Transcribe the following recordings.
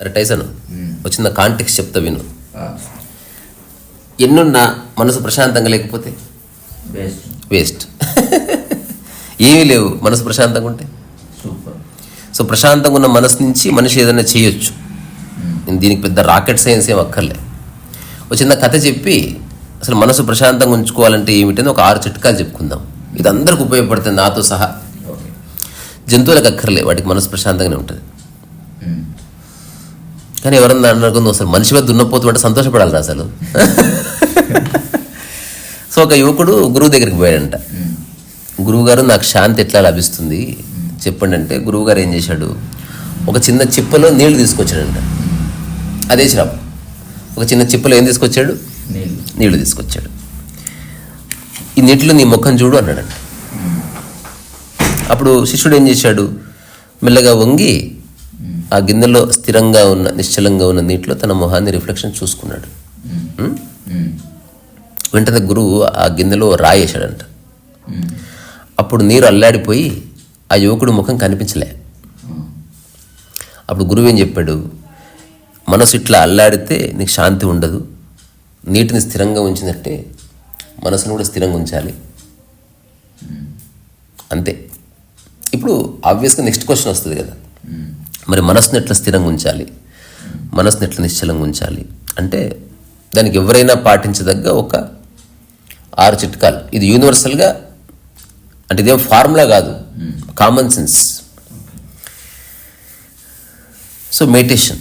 అరే టైసన్ వచ్చిన కాంటెక్స్ చెప్తా విను. ఎన్నున్నా మనసు ప్రశాంతంగా లేకపోతే? వేస్ట్ ఏమీ లేవు మనసు ప్రశాంతంగా ఉంటే? సో ప్రశాంతంగా ఉన్న మనసు నుంచి మనిషి ఏదైనా చేయొచ్చు. నేను దీనికి పెద్ద రాకెట్ సైన్స్ ఏం అక్కర్లే. ఒక చిన్న కథ చెప్పి అసలు మనసు ప్రశాంతంగా ఉంచుకోవాలంటే ఏమిటని ఒక ఆరు చిట్కాలు చెప్పుకుందాం. ఇది అందరికి ఉపయోగపడుతుంది నాతో సహా. జంతువులకు అక్కర్లే వాటికి మనసు ప్రశాంతంగానే ఉంటుంది. కానీ ఎవరన్నా అనుకుందో అసలు మనిషి వద్ద దున్నపోతు అంటే సంతోషపడాలి అసలు. సో ఒక యువకుడు గురువు దగ్గరికి పోయాడంట. గురువుగారు నాకు శాంతి ఎట్లా లభిస్తుంది? చెప్పండి అంటే గురువుగారు ఏం చేశాడు? ఒక చిన్న చిప్పలో నీళ్ళు తీసుకొచ్చాడంట. అదే శ్రాప్. ఒక చిన్న చిప్పలో ఏం తీసుకొచ్చాడు? నీళ్ళు నీళ్ళు తీసుకొచ్చాడు. ఈ నీటిలో నీ ముఖం చూడు అన్నాడంట. అప్పుడు శిష్యుడు ఏం చేశాడు? మెల్లగా వంగి ఆ గిన్నెలో స్థిరంగా ఉన్న నిశ్చలంగా ఉన్న నీటిలో తన మొహాన్ని రిఫ్లెక్షన్ చూసుకున్నాడు ఉం? మ్మ్. వెంటనే గురువు ఆ గిన్నెలో రాయేశాడంట. అప్పుడు నీరు అల్లాడిపోయి ఆ యువకుడు ముఖం కనిపించలే. అప్పుడు గురువు ఏం చెప్పాడు మనసు ఇట్లా అల్లాడితే నీకు శాంతి ఉండదు నీటిని స్థిరంగా ఉంచినట్టే మనసును కూడా స్థిరంగా ఉంచాలి అంతే ఇప్పుడు ఆబ్వియస్గా నెక్స్ట్ క్వశ్చన్ వస్తుంది కదా. మరి మనసుని ఎట్లా స్థిరంగా ఉంచాలి? మనసుని ఎట్లా నిశ్చలంగా ఉంచాలి? అంటే దానికి ఎవరైనా పాటించదగ్గ ఒక ఆరు చిట్కాలు. ఇది యూనివర్సల్గా అంటే ఇదేం ఫార్ములా కాదు. కామన్ సెన్స్ సో మెడిటేషన్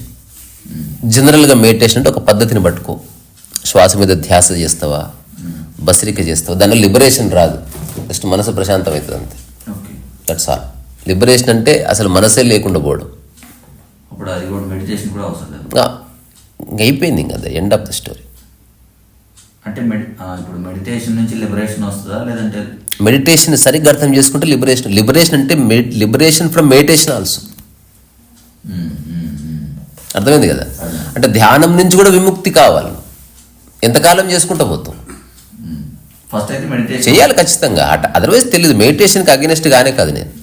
జనరల్గా మెడిటేషన్ అంటే ఒక పద్ధతిని పట్టుకో. శ్వాస మీద ధ్యాస చేస్తావా? బసిరిక చేస్తావా? దానిలో లిబరేషన్ రాదు. జస్ట్ మనసు ప్రశాంతం అవుతుంది అంతే దట్స్ ఆల్ లిబరేషన్ అంటే అసలు మనసే లేకుండా పోవడం. అది కూడా మెడిటేషన్ కూడా అవసరం లేదు. ఇంక అయిపోయింది ఇంకా ఎండ్ ఆఫ్ ద స్టోరీ అంటే మెడి ఇప్పుడు మెడిటేషన్ నుంచి లిబరేషన్ వస్తుందా? లేదంటే మెడిటేషన్ సరిగ్గా అర్థం చేసుకుంటే లిబరేషన్ లిబరేషన్ అంటే లిబరేషన్ ఫ్రమ్ మెడిటేషన్ ఆల్సో. అర్థమైంది కదా? అంటే ధ్యానం నుంచి కూడా విముక్తి కావాలి. ఎంతకాలం చేసుకుంటూ పోతాం. ఫస్ట్ అయితే మెడిటేషన్ చేయాలి ఖచ్చితంగా. అట అదర్వైజ్ తెలియదు మెడిటేషన్కి అగెనెస్ట్ గానే కాదు నేను.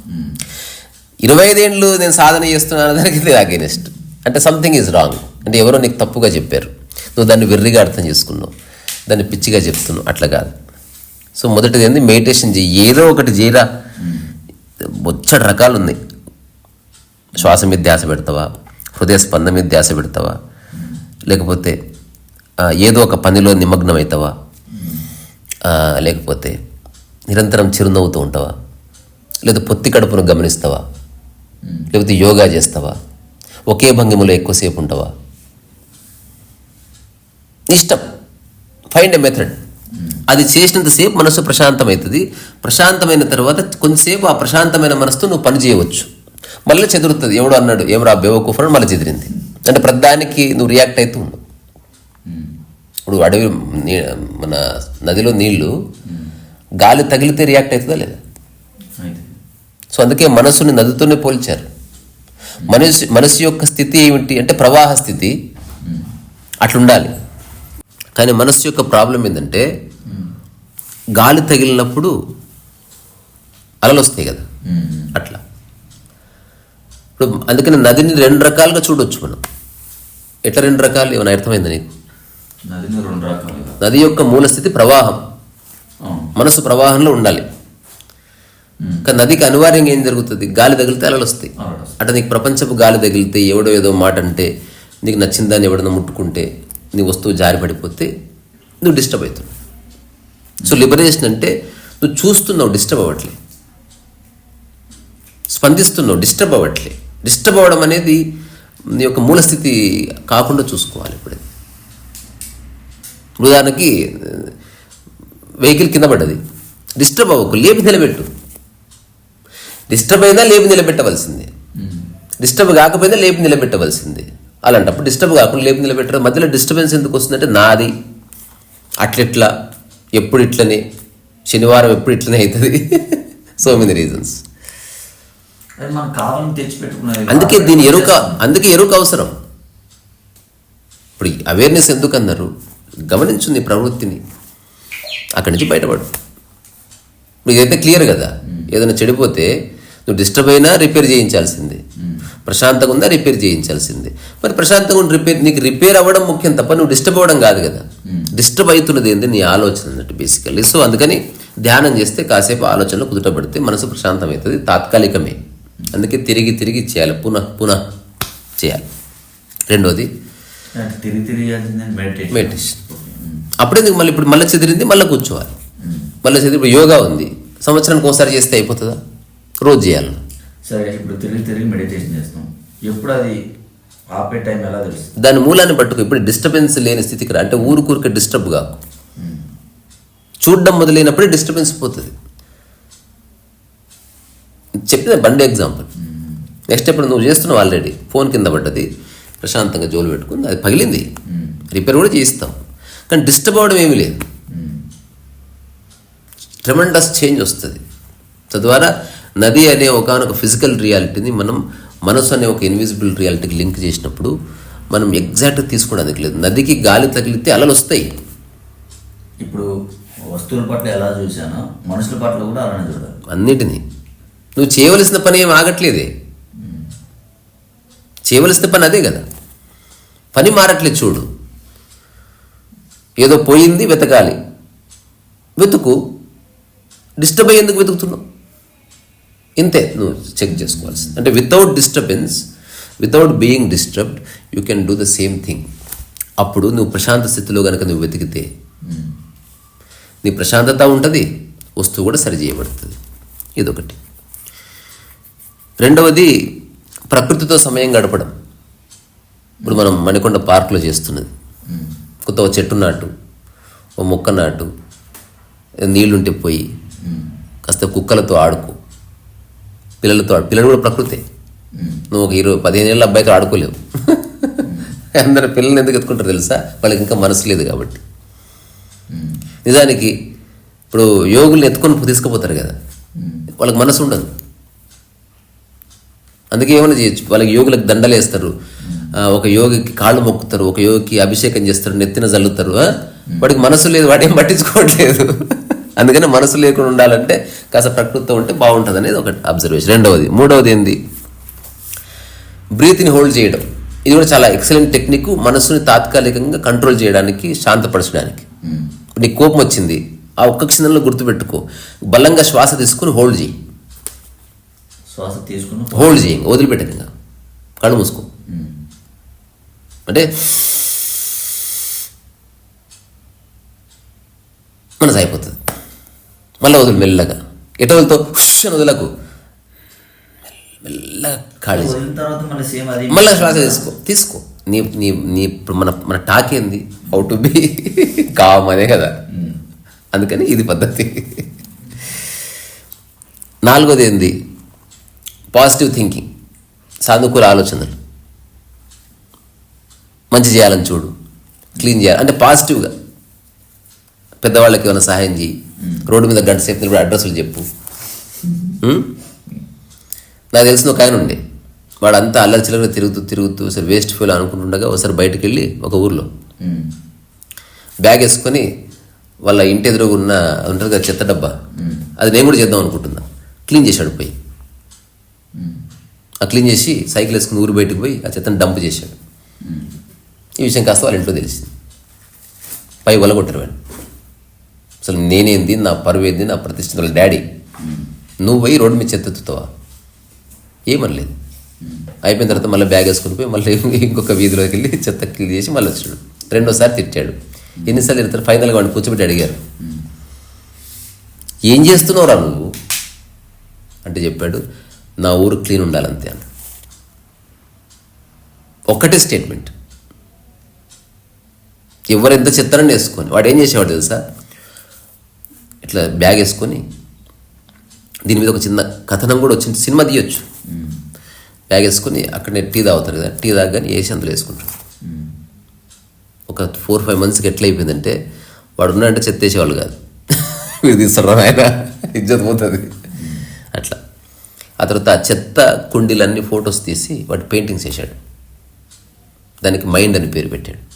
ఇరవై ఐదేళ్ళు నేను సాధన చేస్తున్నాను దానికి ఇది అగెనెస్ట్ అంటే సంథింగ్ ఈజ్ రాంగ్ అంటే ఎవరో నీకు తప్పుగా చెప్పారు. నువ్వు దాన్ని వెర్రిగా అర్థం చేసుకున్నావు. దాన్ని పిచ్చిగా చెప్తున్నావు. అట్లా కాదు. సో మొదటిది ఏంది? మెడిటేషన్ చేయి. ఏదో ఒకటి చేయరా. బొచ్చడి రకాలు ఉన్నాయి. శ్వాస మీద ధ్యాస పెడతావా? హృదయ స్పందన మీద ధ్యాస పెడతావా? లేకపోతే ఏదో ఒక పనిలో నిమగ్నం అవుతావా లేకపోతే నిరంతరం చిరునవ్వుతూ ఉంటావా? లేదా పొత్తి కడుపును గమనిస్తావా? లేకపోతే యోగా చేస్తావా? ఒకే భంగిమలో ఎక్కువసేపు ఉంటావా ఇష్టం. ఫైండ్ ఎ మెథడ్ అది చేసినంతసేపు మనసు ప్రశాంతమవుతుంది. ప్రశాంతమైన తర్వాత కొంతసేపు ఆ ప్రశాంతమైన మనసుతో నువ్వు పని చేయవచ్చు. మళ్ళీ చెదురుతుంది. ఎవడు అన్నాడు ఏం రా బేవకూఫ్ అని మళ్ళీ చెదిరింది. అంటే ప్రతిదానికి నువ్వు రియాక్ట్ అవుతూ ఉన్నావు ఇప్పుడు అడవి నీ- మన నదిలో నీళ్ళు గాలి తగిలితే రియాక్ట్ అవుతుందా లేదా? సో అందుకే మనసుని నదితోనే పోల్చారు. మనసు మనసు యొక్క స్థితి ఏమిటి అంటే ప్రవాహ స్థితి. అట్లుండాలి. కానీ మనస్సు యొక్క ప్రాబ్లం ఏంటంటే గాలి తగిలినప్పుడు అలలు వస్తాయి కదా. అట్లా. ఇప్పుడు అందుకని నదిని రెండు రకాలుగా చూడొచ్చు మనం. ఎట్లా రెండు రకాలు? ఏమైనా అర్థమైంది నీకు? నది యొక్క మూల స్థితి ప్రవాహం. మనసు ప్రవాహంలో ఉండాలి. కానీ నదికి అనివార్యంగా ఏం జరుగుతుంది? గాలి తగిలితే అలలు వస్తాయి. అంటే నీకు ప్రపంచపు గాలి తగిలితే ఎవడో ఏదో మాట అంటే నీకు నచ్చిందాన్ని ఎవడన్నా ముట్టుకుంటే నీ వస్తువు జారి పడిపోతే నువ్వు డిస్టర్బ్ అవుతున్నావు. సో లిబరేషన్ అంటే నువ్వు చూస్తున్నావు డిస్టర్బ్ అవ్వట్లే. స్పందిస్తున్నావు డిస్టర్బ్ అవ్వట్లే. డిస్టర్బ్ అవ్వడం అనేది నీ యొక్క మూల స్థితి కాకుండా చూసుకోవాలి ఇప్పుడు. ఉదాహరణకి వెహికల్ కింద పడ్డది. డిస్టర్బ్ అవ్వకు లేపి నిలబెట్టు. డిస్టర్బ్ అయినా లేపి నిలబెట్టవలసిందే. మ్మ్. డిస్టర్బ్ కాకపోయినా లేపి నిలబెట్టవలసిందే. అలాంటప్పుడు డిస్టర్బ్ కాకుండా లేపి నిలబెట్టడం మధ్యలో డిస్టర్బెన్స్ ఎందుకు వస్తుందంటే నాది అట్లెట్లా ఎప్పుడు ఇట్లనే శనివారం ఎప్పుడు ఇట్లనే అవుతుంది. సో మెనీ రీజన్స్ అందుకే దీని ఎరుక అందుకే ఎరుక అవసరం. ఇప్పుడు అవేర్నెస్ ఎందుకు అన్నారు గమనించు నీ ప్రవృత్తిని. అక్కడి నుంచి బయటపడు. ఇప్పుడు ఇదైతే క్లియర్ కదా. ఏదైనా చెడిపోతే నువ్వు డిస్టర్బ్ అయినా రిపేర్ చేయించాల్సిందే. ప్రశాంతంగా ఉందా రిపేర్ చేయించాల్సిందే. మరి ప్రశాంతంగా ఉండి రిపేర్ నీకు రిపేర్ అవ్వడం ముఖ్యం తప్ప నువ్వు డిస్టర్బ్ అవ్వడం కాదు కదా. డిస్టర్బ్ అవుతున్నది ఏంది? నీ ఆలోచన అన్నట్టు బేసికల్లీ సో అందుకని ధ్యానం చేస్తే కాసేపు ఆలోచనలు కుదుట పెడితే మనసు ప్రశాంతం అవుతుంది తాత్కాలికమే. అందుకే తిరిగి తిరిగి చేయాలి. పునః పునః చేయాలి. రెండోది మెడిటేషన్ మెడిటేషన్ అప్పుడే నీకు మళ్ళీ ఇప్పుడు మళ్ళీ చెదిరింది మళ్ళీ కూర్చోవాలి. మళ్ళీ చెదిరి ఇప్పుడు యోగా ఉంది. సంవత్సరానికి ఒకసారి చేస్తే అయిపోతుందా? రోజు చేయాలి సరే ఇప్పుడు తిరిగి తిరిగి మెడిటేషన్ చేస్తాం ఎప్పుడు అది ఆపే టైం ఎలా తెలుస్తుంది? దాని మూలాన్ని పట్టుకో ఇప్పుడు డిస్టర్బెన్స్ లేని స్థితికి రా. అంటే ఊరుకూరికే డిస్టర్బ్ కాకు చూడడం మొదలైనప్పుడే డిస్టర్బెన్స్ పోతుంది. చెప్పిన బండి ఎగ్జాంపుల్ నెక్స్ట్ ఇప్పుడు నువ్వు చేస్తున్నావు ఆల్రెడీ ఫోన్ కింద పడ్డది. ప్రశాంతంగా జోలు పెట్టుకుంది. అది పగిలింది. రిపేర్ కూడా చేయిస్తాం. కానీ డిస్టర్బ్ అవ్వడం ఏమీ లేదు. ట్రెమండస్ చేంజ్ వస్తుంది. తద్వారా నది అనే ఒకనొక ఫిజికల్ రియాలిటీని మనం మనసు అనే ఒక ఇన్విజిబుల్ రియాలిటీకి లింక్ చేసినప్పుడు మనం ఎగ్జాక్ట్గా తీసుకోవడానికి లేదు. నదికి గాలి తగిలితే అలలు వస్తాయి. ఇప్పుడు వస్తువుల పట్ల ఎలా చూసానో మనుషుల పట్ల కూడా అలానే చూడాలి. అన్నిటినీ. నువ్వు చేయవలసిన పని ఏం ఆగట్లేదే. చేయవలసిన పని అదే కదా. పని మారట్లేదు చూడు. ఏదో పోయింది వెతకాలి. వెతుకు. డిస్టర్బ్ అయ్యేందుకు వెతుకుతున్నావు. ఇంతే నువ్వు చెక్ చేసుకోవాల్సింది. అంటే without disturbance without being disturbed you can do the same thing అప్పుడు నువ్వు ప్రశాంత స్థితిలో కనుక నువ్వు వెతికితే నీ ప్రశాంతత ఉంటుంది వస్తువు కూడా సరి చేయబడుతుంది. ఇదొకటి. రెండవది ప్రకృతితో సమయం గడపడం. ఇప్పుడు మనం మణికొండ పార్కులో చేస్తున్నది. కొత్త ఓ చెట్టు నాటు ఓ మొక్క నాటు నీళ్ళుంటే పోయి కాస్త కుక్కలతో ఆడుకో. పిల్లలతో పిల్లలు కూడా ప్రకృతి. నువ్వు ఒక ఇరవై పదిహేను ఏళ్ళ అబ్బాయితో ఆడుకోలేవు. అందరు పిల్లల్ని ఎందుకు ఎత్తుకుంటారు తెలుసా? వాళ్ళకి ఇంకా మనసు లేదు కాబట్టి. నిజానికి ఇప్పుడు యోగుల్ని ఎత్తుకొని తీసుకుపోతారు కదా. వాళ్ళకి మనసు ఉండదు. అందుకే ఏమైనా చేయొచ్చు. వాళ్ళకి యోగులకు దండలు వేస్తారు. ఒక యోగికి కాళ్ళు మొక్కుతారు ఒక యోగికి అభిషేకం చేస్తారు నెత్తిన చల్లుతారు వాడికి మనసు లేదు వాడేం పట్టించుకోవట్లేదు. అందుకని మనసు లేకుండా ఉండాలంటే కాస్త ప్రకృతితో ఉంటే బాగుంటుంది అనేది ఒక అబ్జర్వేషన్ రెండవది మూడవది ఏంది? బ్రీత్ని హోల్డ్ చేయడం. ఇది కూడా చాలా ఎక్సలెంట్ టెక్నిక్ మనసుని తాత్కాలికంగా కంట్రోల్ చేయడానికి శాంతపరచడానికి. నీకు కోపం వచ్చింది ఆ ఒక్క క్షణంలో గుర్తుపెట్టుకో. బలంగా శ్వాస తీసుకుని హోల్డ్ చేయి. శ్వాస తీసుకుని హోల్డ్ చేయి. వదిలిపెట్టదు ఇంకా. కళ్ళు మూసుకో. అంటే మనసు అయిపోతుంది. మళ్ళీ వదులు మెల్లగా. ఎట వదులుతో హుష్ అని వదలకు. మెల్లగా ఖాళీ మళ్ళీ శ్వాస తీసుకో తీసుకో. నీ నీ నీ ఇప్పుడు మన మన టాక్ ఏంది? హౌ టు బి కామ్ అదే కదా. అందుకని ఇది పద్ధతి. నాలుగోది ఏంది? పాజిటివ్ థింకింగ్ సానుకూల ఆలోచనలు. మంచి చేయాలని చూడు. క్లీన్ చేయాలి. అంటే పాజిటివ్గా పెద్దవాళ్ళకి ఏమైనా సహాయం చేయి రోడ్డు మీద గంట సేపు నిలబడి అడ్రస్లు చెప్పు? నాకు తెలిసిన ఒక ఆయన ఉండే. వాడు అంతా అల్లరి చిల్లర తిరుగుతూ తిరుగుతూ సరే వేస్ట్ ఫీల్ అనుకుంటుండగా ఒకసారి బయటకు వెళ్ళి ఒక ఊర్లో. బ్యాగ్ వేసుకొని వాళ్ళ ఇంటి ఎదురుగా ఉన్న ఉంటుంది కదా చెత్త డబ్బా? అది నేను కూడా చేద్దాం అనుకుంటున్నా. క్లీన్ చేశాడు పోయి. ఆ క్లీన్ చేసి సైకిల్ వేసుకుని ఊరు బయటకు పోయి ఆ చెత్తను డంప్ చేశాడు. ఈ విషయం కాస్త వాళ్ళ ఇంట్లో తెలిసింది. పై వలగొట్టారు వాడు అసలు నేనేంది నా పరువు ఏంది నా ప్రతిష్ఠ డాడీ. నువ్వు పోయి రోడ్డు మీద చెత్త ఎత్తుతావా ఏమనలేదు అయిపోయిన తర్వాత మళ్ళీ బ్యాగ్ వేసుకుని పోయి మళ్ళీ ఇంకొక వీధిలోకి వెళ్ళి చెత్త క్లీన్ చేసి మళ్ళీ వచ్చాడు. రెండోసారి తిట్టాడు. ఎన్నిసార్లు తిడతారు? ఫైనల్గా వాడిని కూర్చోబెట్టి అడిగారు. ఏం చేస్తున్నావురా నువ్వు? అంటే చెప్పాడు నా ఊరు క్లీన్ ఉండాలంతే అని ఒక్కటే స్టేట్మెంట్ ఎవరు ఎంత చెత్తనని వేసుకొని. వాడు ఏం చేసేవాడు తెలుసా? ఇట్లా బ్యాగ్ వేసుకొని దీని మీద ఒక చిన్న కథనం కూడా వచ్చింది. సినిమా తీయొచ్చు. బ్యాగ్ వేసుకొని అక్కడనే టీ తాగుతారు కదా టీ తాగని వేసి అందులో వేసుకుంటారు. ఒక ఫోర్ ఫైవ్ మంత్స్కి ఎట్లా అయిపోయిందంటే వాడు ఉన్నాడంటే చెత్త వేసేవాళ్ళు కాదు. మీరు తీస్తారా ఆయన. ఇజ్జత్ పోతుంది. అట్లా. ఆ తర్వాత ఆ చెత్త కుండీలన్నీ ఫొటోస్ తీసి వాటి పెయింటింగ్స్ వేసాడు దానికి మైండ్ అని పేరు పెట్టాడు.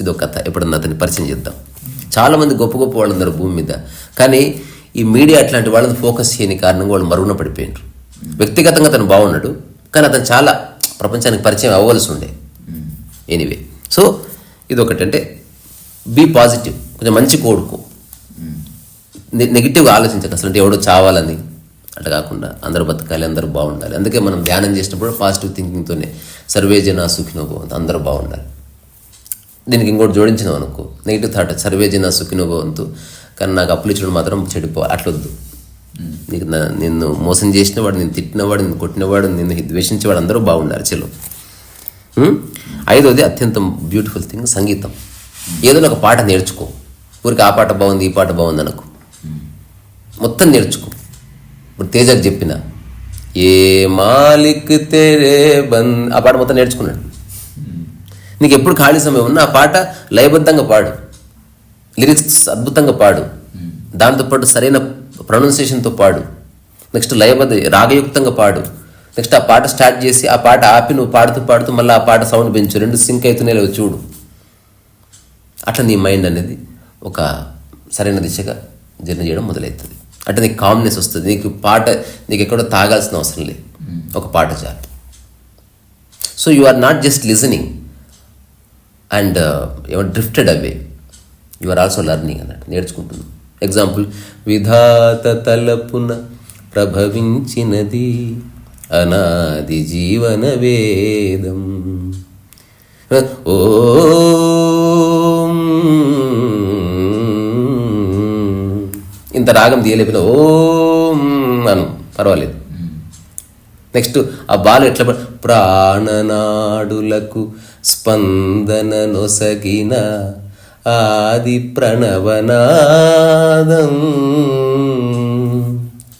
ఇది ఒక కథ ఎప్పుడన్నా అతన్ని పరిచయం చేద్దాం. చాలామంది గొప్ప గొప్ప వాళ్ళు ఉన్నారు భూమి మీద. కానీ ఈ మీడియా అట్లాంటి వాళ్ళని ఫోకస్ చేయని కారణంగా వాళ్ళు మరుగున పడిపోయినారు. వ్యక్తిగతంగా అతను బాగున్నాడు కానీ అతను చాలా ప్రపంచానికి పరిచయం అవ్వాల్సి ఉండే. ఎనీవే సో ఇది ఒకటి అంటే బీ పాజిటివ్ కొంచెం మంచి కోడుకో. నెగిటివ్గా ఆలోచించక. అసలు అంటే ఎవడో చావాలని. అట్లా కాకుండా అందరూ బతకాలి అందరూ బాగుండాలి. అందుకే మనం ధ్యానం చేసినప్పుడు పాజిటివ్ థింకింగ్తోనే సర్వే జన సుఖినో అందరూ బాగుండాలి. దీనికి ఇంకోటి జోడించినాం అనుకో. నెగిటివ్ థాట్ సర్వే జన సుఖినో భవంతు. కానీ నాకు అప్పులు ఇచ్చిన మాత్రం చెడిపో అట్లొద్దు. నీకు నిన్ను మోసం చేసినవాడు నిన్ను తిట్టినవాడు నిన్ను కొట్టినవాడు నిన్ను ద్వేషించేవాడు అందరూ బాగున్నారు చెలో ఐదోది అత్యంత బ్యూటిఫుల్ థింగ్ సంగీతం. ఏదో ఒక పాట నేర్చుకో. ఊరికి ఆ పాట బాగుంది ఈ పాట బాగుంది అనకు. మొత్తం నేర్చుకో. ఇప్పుడు తేజకు చెప్పిన ఏ మాలిక్ తెరే బంద్ ఆ పాట మొత్తం నేర్చుకున్నాడు. నీకు ఎప్పుడు ఖాళీ సమయం ఉన్నా ఆ పాట లయబద్ధంగా పాడు. లిరిక్స్ అద్భుతంగా పాడు. దాంతోపాటు సరైన ప్రొనౌన్సియేషన్తో పాడు. నెక్స్ట్ లయబద్ధ రాగయుక్తంగా పాడు. నెక్స్ట్ ఆ పాట స్టార్ట్ చేసి ఆ పాట ఆపి నువ్వు పాడుతూ పాడుతూ మళ్ళీ ఆ పాట సౌండ్ పెంచు. రెండు సింక్ అవుతూనే లేవు చూడు. అట్లా నీ మైండ్ అనేది ఒక సరైన దిశగా జర్నీ చేయడం మొదలవుతుంది అంటే నీకు కామ్నెస్ వస్తుంది. నీకు పాట నీకు ఎక్కడో తాగాల్సిన అవసరం లేదు. ఒక పాట చాలు. So you are not just listening and your drifted away you are also learning అన్నట్టు నేర్చుకుంటున్నాం. ఎగ్జాంపుల్ విధాత తలపున ప్రభవించినది అనాది జీవన వేదం. ఓం. ఇంత రాగం తీయలేపిన ఓం అను. పర్వాలేదు. నెక్స్ట్ ఆ బాలు ఎట్లా ప్రాణనాడులకు స్పందన నొసగిన ఆది ప్రణవనాదం.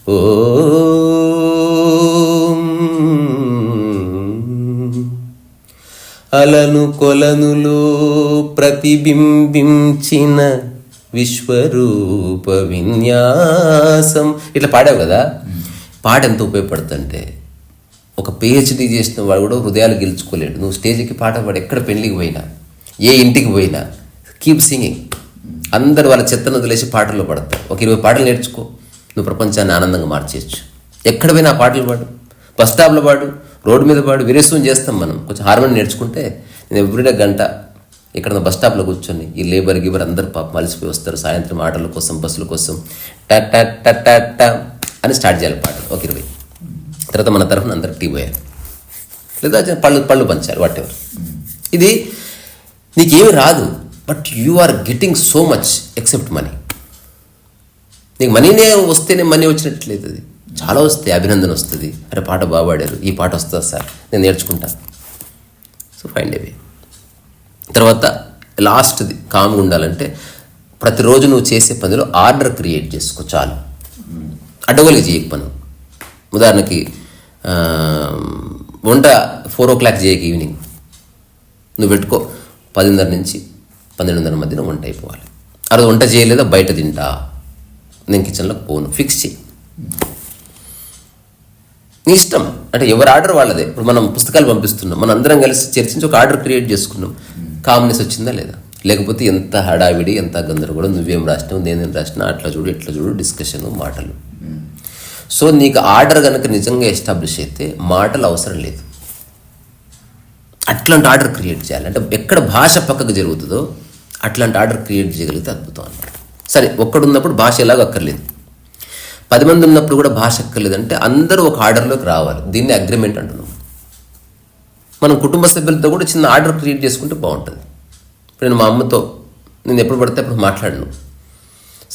ఓం. అలను కొలనులో ప్రతిబింబించిన విశ్వరూప విన్యాసం. ఇట్లా పాడావు కదా? పాట ఎంత ఉపయోగపడుతుందంటే ఒక పిహెచ్డి చేసిన వాడు కూడా హృదయాలు గెలుచుకోలేడు. నువ్వు స్టేజ్కి పాట పాడు ఎక్కడ పెళ్ళికి పోయినా ఏ ఇంటికి పోయినా కీప్ సింగింగ్ అందరు వాళ్ళ చెత్తను వదిలేసి పాటల్లో పడతారు. ఒక ఇరవై పాటలు నేర్చుకో. నువ్వు ప్రపంచాన్ని ఆనందంగా మార్చేయచ్చు. ఎక్కడ పోయినా పాటలు పాడు. బస్ స్టాప్లో పాడు రోడ్డు మీద పాడు విరేసం చేస్తాం మనం. కొంచెం హార్మోని నేర్చుకుంటే నేను ఎవ్రీడే గంట ఇక్కడ బస్ స్టాప్లో కూర్చొని ఈ లేబర్ గిబర్ అందరు పాప మలిసిపోయి వస్తారు. సాయంత్రం ఆటల కోసం బస్సుల కోసం టా టా టా అని స్టార్ట్ చేయాలి పాటలు. ఒక ఇరవై. తర్వాత మన తరఫున అందరికి టీ పోయారు లేదా పళ్ళు పళ్ళు పంచారు వాట్ ఎవర్ ఇది నీకేమి రాదు but you are getting so much except money నీకు మనీనే వస్తేనే మనీ వచ్చినట్లేదు అది. చాలా వస్తాయి అభినందన వస్తుంది. అరే పాట బాగా పాడారు ఈ పాట వస్తుంది సార్? నేను నేర్చుకుంటా. సో ఫైండ్ అవే తర్వాత లాస్ట్ది కామ్గా ఉండాలంటే ప్రతిరోజు నువ్వు చేసే పనిలో ఆర్డర్ క్రియేట్ చేసుకో చాలు. అడ్డగోలుగా చేయక పను. ఉదాహరణకి వంట ఫోర్ ఓ క్లాక్ చేయక ఈవినింగ్. నువ్వు పెట్టుకో. పదిన్నర నుంచి పన్నెండున్నర మధ్యన వంట అయిపోవాలి. ఆ రోజు వంట చేయలేదా? బయట తింటా. నేను కిచెన్లోకి పోను. ఫిక్స్ చేయి. నీ ఇష్టం. అంటే ఎవరి ఆర్డర్ వాళ్ళదే. ఇప్పుడు మనం పుస్తకాలు పంపిస్తున్నాం. మనం అందరం కలిసి చర్చించి ఒక ఆర్డర్ క్రియేట్ చేసుకున్నాం. కామ్నెస్ వచ్చిందా లేదా? లేకపోతే ఎంత హడావిడి ఎంత గందరగోళం నువ్వేం రాసినావు నేనేం రాసినా అట్లా చూడు ఇట్లా చూడు డిస్కషన్ మాటలు. సో నీకు ఆర్డర్ కనుక నిజంగా ఎస్టాబ్లిష్ అయితే మాటలు అవసరం లేదు. అట్లాంటి ఆర్డర్ క్రియేట్ చేయాలి. అంటే ఎక్కడ భాష పక్కకు జరుగుతుందో అట్లాంటి ఆర్డర్ క్రియేట్ చేయగలిగితే అద్భుతం అనమాట సరే ఒక్కడు ఉన్నప్పుడు భాష ఎలాగో అక్కర్లేదు. పది మంది ఉన్నప్పుడు కూడా భాష అక్కర్లేదు అంటే అందరూ ఒక ఆర్డర్లోకి రావాలి. దీన్ని అగ్రిమెంట్ అంటున్నాం. మనం కుటుంబ సభ్యులతో కూడా చిన్న ఆర్డర్ క్రియేట్ చేసుకుంటే బాగుంటుంది. ఇప్పుడు నేను మా అమ్మతో నేను ఎప్పుడు పడితే అప్పుడు మాట్లాడను.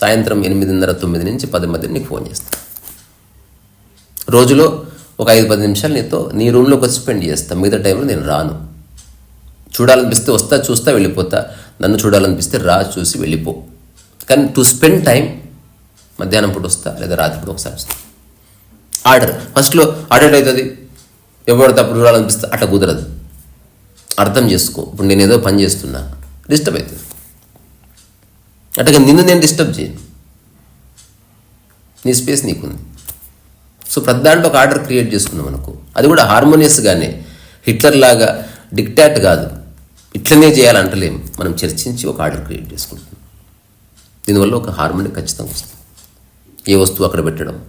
సాయంత్రం ఎనిమిదిన్నర తొమ్మిది నుంచి పది మధ్య నీకు ఫోన్ చేస్తాను రోజులో ఒక ఐదు పది నిమిషాలు నీతో నీ రూమ్లోకి వచ్చి స్పెండ్ చేస్తాను మిగతా టైంలో నేను రాను. చూడాలనిపిస్తే వస్తా చూస్తా వెళ్ళిపోతా. నన్ను చూడాలనిపిస్తే రా చూసి వెళ్ళిపో. కానీ టు స్పెండ్ టైం మధ్యాహ్నం పూట వస్తా లేదా రాత్రి పూట ఒకసారి వస్తా. ఆర్డర్. ఫస్ట్లో ఆర్డర్ అవుతుంది ఎవరితో అప్పుడు చూడాలనిపిస్తే అట్లా కుదరదు. అర్థం చేసుకో. ఇప్పుడు నేను ఏదో పని చేస్తున్నా. డిస్టర్బ్ అవుతుంది. అట్లా నిన్ను నేను డిస్టర్బ్ చేయను. నీ స్పేస్ నీకుంది. సో ప్రతి దాంట్లో ఒక ఆర్డర్ క్రియేట్ చేసుకున్నాం అనుకో. అది కూడా హార్మోనియస్గానే హిట్లర్ లాగా డిక్టాట్ కాదు. ఇట్లనే చేయాలంటలేము మనం చర్చించి ఒక ఆర్డర్ క్రియేట్ చేసుకుంటున్నాం. దీనివల్ల ఒక హార్మోని ఖచ్చితంగా వస్తుంది. ఏ వస్తువు అక్కడ పెట్టడం?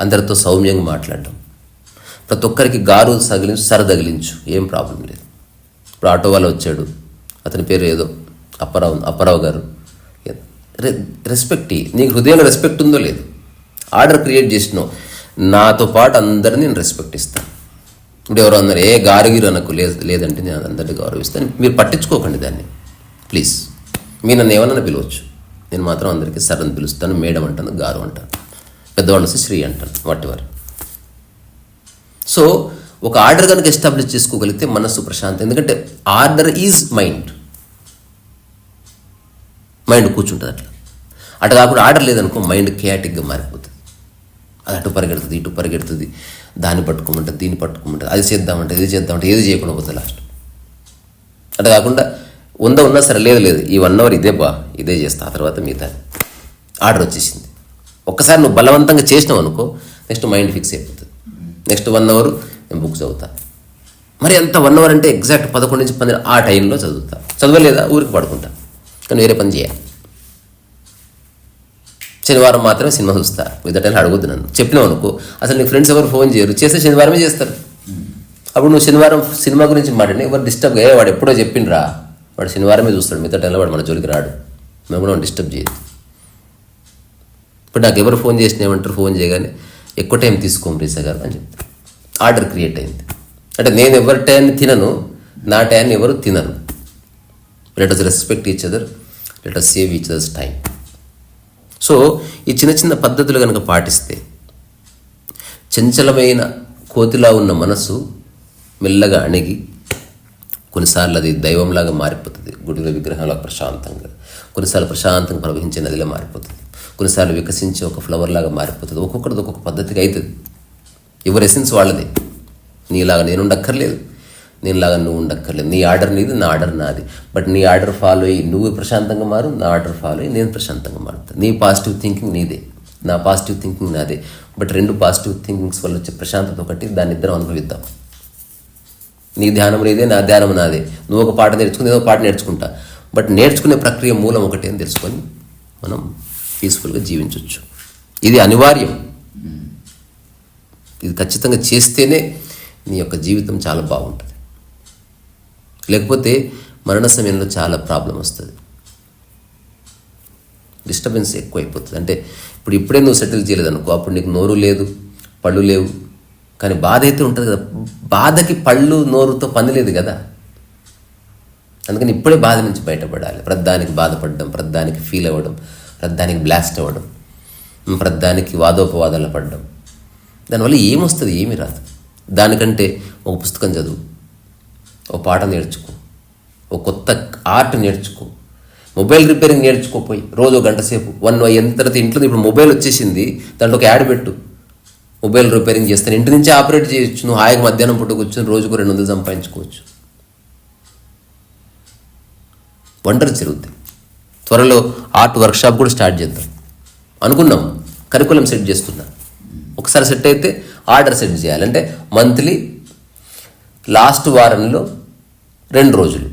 అందరితో సౌమ్యంగా మాట్లాడడం. ప్రతి ఒక్కరికి గారు తగిలించు సర తగిలించు. ఏం ప్రాబ్లం లేదు. ఇప్పుడు ఆటో వాళ్ళు వచ్చాడు. అతని పేరు ఏదో అప్పారావు అప్పారావు గారు. రె- రెస్పెక్ట్ నీకు హృదయంలో రెస్పెక్ట్ ఉందో లేదు. ఆర్డర్ క్రియేట్ చేసినావు నాతో పాటు అందరిని నేను రెస్పెక్ట్ ఇస్తాను. ఇప్పుడు ఎవరో అన్నారు ఏ గారుగిరు అనకు లేదు లేదంటే నేను అందరినీ గౌరవిస్తాను. మీరు పట్టించుకోకండి దాన్ని. ప్లీజ్ మీరు నన్ను ఏమన్నా పిలవచ్చు. నేను మాత్రం అందరికీ సర్ అని పిలుస్తాను మేడం అంటాను గారు అంటాను పెద్దవాళ్ళు వస్తే శ్రీ అంటాను వాటివారు. సో ఒక ఆర్డర్ కనుక ఎస్టాబ్లిష్ చేసుకోగలిగితే మనస్సు ప్రశాంతం. ఎందుకంటే ఆర్డర్ ఈజ్ మైండ్. మైండ్ కూర్చుంటుంది అట్లా. అటు కాకుండా ఆర్డర్ లేదనుకో మైండ్ కేయాటిక్గా మారిపోతుంది. అది అటు పరిగెడుతుంది ఇటు పరిగెడుతుంది. దాన్ని పట్టుకోమంటుంది దీన్ని పట్టుకోమంటుంది అది చేద్దామంటే ఇది చేద్దామంటే ఏది చేయకుండా పోతుంది లాస్ట్. అటు కాకుండా ఉందా ఉన్నా సరే లేదు లేదు. ఈ వన్ అవర్ ఇదే బా ఇదే చేస్తా ఆ తర్వాత మిగతా. ఆర్డర్ వచ్చేసింది. ఒక్కసారి నువ్వు బలవంతంగా చేసినావు అనుకో నెక్స్ట్ మైండ్ ఫిక్స్ అయిపోతుంది. నెక్స్ట్ వన్ అవర్ నేను బుక్ చదువుతా. మరి ఎంత వన్ అవర్ అంటే ఎగ్జాక్ట్ పదకొండు నుంచి పన్నెండు ఆ టైంలో చదువుతా. చదవలేదా? ఊరికి పడుకుంటా. కానీ వేరే పని చేయాలి. శనివారం మాత్రమే సినిమా చూస్తా మిగతా టైం అడగొద్దు నన్ను. చెప్పినావు అనుకో. అసలు నీ ఫ్రెండ్స్ ఎవరు ఫోన్ చేయరు. చేస్తే శనివారమే చేస్తారు. అప్పుడు నువ్వు శనివారం సినిమా గురించి మాట్లాడి ఎవరు డిస్టర్బ్ అయ్యే వాడు ఎప్పుడో చెప్పిండ్రా? వాడు శనివారమే చూస్తాడు. మిగతా టైంలో వాడు మన జోలికి రాడు. మేము కూడా డిస్టర్బ్ చేయదు. ఇప్పుడు నాకు ఎవరు ఫోన్ చేసినామంటారు ఫోన్ చేయగానే ఎక్కువ టైం తీసుకోం రీసా గారు అని చెప్తాను ఆర్డర్ క్రియేట్ అయింది. అంటే నేను ఎవరి టైంని తినను నా టైంని ఎవరు తినను let us respect each other let us save each others time so ఈ చిన్న చిన్న పద్ధతులు కనుక పాటిస్తే చంచలమైన కోతిలా ఉన్న మనసు మెల్లగా అణిగి కొన్నిసార్లు అది దైవంలాగా మారిపోతుంది. గుడిలో విగ్రహంలా ప్రశాంతంగా కొన్నిసార్లు ప్రశాంతంగా ప్రవహించే నదిలా మారిపోతుంది. కొన్నిసార్లు వికసించి ఒక ఫ్లవర్ లాగా మారిపోతుంది. ఒక్కొక్కటిది ఒక్కొక్క పద్ధతిగా అవుతుంది ఎవరి ఎసెన్స్ వాళ్ళది. నీలాగా నేను ఉండక్కర్లేదు నువ్వు ఉండక్కర్లేదు. నీ ఆర్డర్ నీది నా ఆర్డర్ నాది. బట్ నీ ఆర్డర్ ఫాలో అయ్యి నువ్వు ప్రశాంతంగా మారు నా ఆర్డర్ ఫాలో అయ్యి నేను ప్రశాంతంగా మారుతాను నీ పాజిటివ్ థింకింగ్ నీదే. నా పాజిటివ్ థింకింగ్ నాదే. బట్ రెండు పాజిటివ్ థింకింగ్స్ వల్ల వచ్చే ప్రశాంతత ఒకటి దాన్ని ఇద్దరం అనుభవిద్దాం. నీ ధ్యానం నీదే నా ధ్యానం నాదే. నువ్వు ఒక పాట నేర్చుకుని ఏదో ఒక పాట నేర్చుకుంటా. బట్ నేర్చుకునే ప్రక్రియ మూలం ఒకటి అని తెలుసుకొని మనం పీస్ఫుల్గా జీవించవచ్చు ఇది అనివార్యం. ఇది ఖచ్చితంగా చేస్తేనే నీ యొక్క జీవితం చాలా బాగుంటుంది. లేకపోతే మరణ సమయంలో చాలా ప్రాబ్లం వస్తుంది. డిస్టర్బెన్స్ ఎక్కువైపోతుంది. అంటే ఇప్పుడు ఇప్పుడే నువ్వు సెటిల్ చేయలేదు అనుకో అప్పుడు నీకు నోరు లేదు పళ్ళు లేవు. కానీ బాధ అయితే ఉంటుంది కదా. బాధకి పళ్ళు నోరుతో పని లేదు కదా. అందుకని ఇప్పుడే బాధ నుంచి బయటపడాలి. ప్రద్దానికి బాధపడడం ప్రద్దానికి ఫీల్ అవ్వడం ప్రద్దానికి బ్లాస్ట్ అవ్వడం ప్రద్దానికి వాదోపవాదాలు పడడం. దానివల్ల ఏమొస్తుంది? ఏమీ రాదు. దానికంటే ఒక పుస్తకం చదువు. ఒక పాట నేర్చుకో. ఒక కొత్త ఆర్ట్ నేర్చుకో. మొబైల్ రిపేరింగ్ నేర్చుకోపోయి రోజు ఒక గంట సేపు. వన్ ఎంత తర్వాత ఇంట్లో ఇప్పుడు మొబైల్ వచ్చేసింది. దాంట్లో ఒక యాడ్ పెట్టు. మొబైల్ రిపేరింగ్ చేస్తాను. ఇంటి నుంచి ఆపరేట్ చేయొచ్చు. నువ్వు హాయిగా మధ్యాహ్నం పుట్టు కూర్చొని రోజుకు రెండు వందలు సంపాదించుకోవచ్చు. వండర్ జరుగుద్ది త్వరలో ఆర్ట్ వర్క్షాప్ కూడా స్టార్ట్ చేద్దాం. అనుకున్నాం. కరికులం సెట్ చేస్తున్నా. ఒకసారి సెట్ అయితే ఆర్డర్ సెట్ చేయాలంటే మంత్లీ లాస్ట్ వారంలో రెండు రోజులు.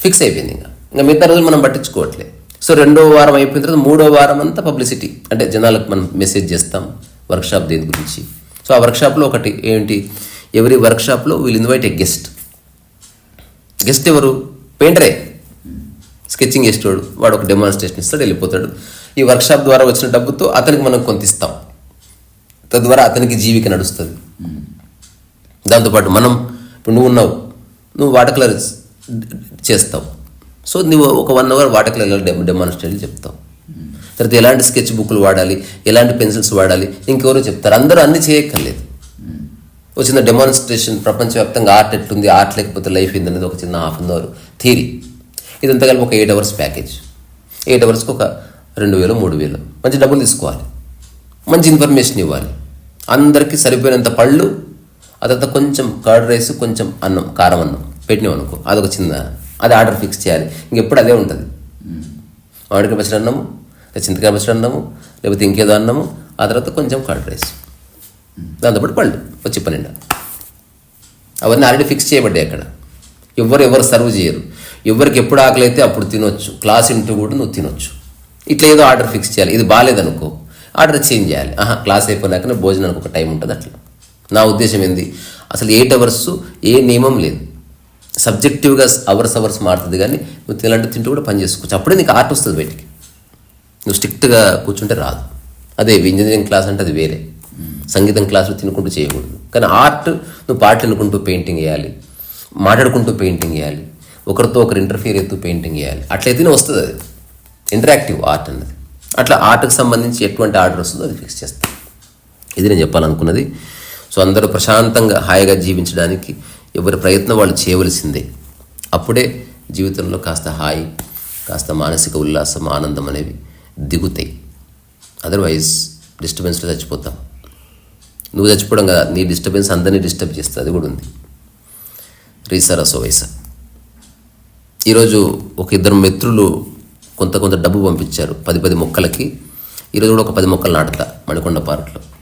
ఫిక్స్ అయిపోయింది ఇంకా. ఇంకా మిగతా రోజులు మనం పట్టించుకోవట్లే. సో రెండో వారం అయిపోయిన తర్వాత మూడో వారం అంతా పబ్లిసిటీ అంటే జనాలకు మనం మెసేజ్ చేస్తాం వర్క్షాప్ దేని గురించి. సో ఆ వర్క్షాప్లో ఒకటి ఏంటి? ఎవరి వర్క్షాప్లో we'll invite a guest guest ఎవరు? పెయింటరే స్కెచింగ్ చేసేవాడు వాడు ఒక డెమాన్స్ట్రేషన్ ఇస్తాడు వెళ్ళిపోతాడు. ఈ వర్క్షాప్ ద్వారా వచ్చిన డబ్బుతో అతనికి మనం కొంత ఇస్తాం. తద్వారా అతనికి జీవిక నడుస్తుంది. దాంతోపాటు మనం ఇప్పుడు నువ్వు ఉన్నావు. నువ్వు వాటర్ కలర్ చేస్తావు. సో నువ్వు ఒక one hour water colour demonstrate చెప్తావు. తర్వాత ఎలాంటి స్కెచ్ బుక్లు వాడాలి ఎలాంటి పెన్సిల్స్ వాడాలి ఇంకెవరో చెప్తారు. అందరూ అన్ని చేయక్కర్లేదు. ఒక చిన్న డెమాన్స్ట్రేషన్ ప్రపంచవ్యాప్తంగా ఆర్ట్ ఎట్లుంది ఆర్ట్ లేకపోతే లైఫ్ ఏంది అనేది ఒక చిన్న హాఫ్ అన్ అవర్ థీరీ ఇదంతా కలిపి ఒక ఎయిట్ అవర్స్ ప్యాకేజ్ ఎయిట్ అవర్స్కి ఒక రెండు వేలు మూడు వేలు. మంచి డబ్బులు తీసుకోవాలి. మంచి ఇన్ఫర్మేషన్ ఇవ్వాలి. అందరికీ సరిపోయినంత పళ్ళు ఆ తర్వాత కొంచెం కర్డ్ రైస్ కొంచెం అన్నం కారం అన్నం పెట్టినాం అనుకో. అదొక చిన్న అది ఆర్డర్ ఫిక్స్ చేయాలి. ఇంకెప్పుడు అదే ఉంటుంది. మామిడికాయ పచ్చడి అన్నము లేదా చింతకాయ పచ్చడి అన్నము లేకపోతే ఇంకేదో అన్నము ఆ తర్వాత కొంచెం కర్డ్ రైస్. దాంతోపాటు పళ్ళు వచ్చి పన్నెండు అవన్నీ ఆల్రెడీ ఫిక్స్ చేయబడ్డాయి అక్కడ. ఎవరు ఎవరు సర్వ్ చేయరు. ఎవరికి ఎప్పుడు ఆకలి అయితే అప్పుడు తినొచ్చు. క్లాస్ ఇంటూ కూడా నువ్వు తినొచ్చు. ఇట్లా ఏదో ఆర్డర్ ఫిక్స్ చేయాలి. ఇది బాగాలేదనుకో ఆర్డర్ చేంజ్ చేయాలి. ఆహా క్లాస్ అయిపోయినాకనే భోజనానికి ఒక టైం ఉంటుంది అట్లా. నా ఉద్దేశం ఏంది? అసలు ఎయిట్ అవర్స్ ఏ నియమం లేదు. సబ్జెక్టివ్గా అవర్స్ అవర్స్ మారుతుంది కానీ నువ్వు తినాలంటే తింటూ కూడా పని చేసుకోవచ్చు. అప్పుడే నీకు ఆర్ట్ వస్తుంది బయటికి. నువ్వు స్ట్రిక్ట్గా కూర్చుంటే రాదు. అదే ఇంజనీరింగ్ క్లాస్ అంటే అది వేరే. సంగీతం క్లాసులు తినుకుంటూ చేయకూడదు. కానీ ఆర్ట్ నువ్వు పాటలు వినుకుంటూ పెయింటింగ్ వేయాలి. మాట్లాడుకుంటూ పెయింటింగ్ వేయాలి. ఒకరితో ఒకరు ఇంటర్ఫియర్ అవుతూ పెయింటింగ్ వేయాలి. అట్లయితేనే వస్తుంది అది. ఇంటరాక్టివ్ ఆర్ట్ అన్నది. అట్లా ఆర్ట్కి సంబంధించి ఎటువంటి ఆర్డర్ వస్తుందో అది ఫిక్స్ చేస్తాం. ఇది నేను చెప్పాలనుకున్నది. సో అందరూ ప్రశాంతంగా హాయిగా జీవించడానికి ఎవరి ప్రయత్నం వాళ్ళు చేయవలసిందే. అప్పుడే జీవితంలో కాస్త హాయి కాస్త మానసిక ఉల్లాసం ఆనందం అనేవి దిగుతాయి. అదర్వైజ్ డిస్టర్బెన్స్లో చచ్చిపోతాం. నువ్వు చచ్చిపోవడం కదా నీ డిస్టర్బెన్స్ అందరినీ డిస్టర్బ్ చేస్తుంది అది కూడా ఉంది. రీసా వయస ఈరోజు ఒక ఇద్దరు మిత్రులు కొంత కొంత డబ్బు పంపించారు పది పది మొక్కలకి. ఈరోజు కూడా ఒక పది మొక్కలు నాటుతా మణికొండ పార్క్లో.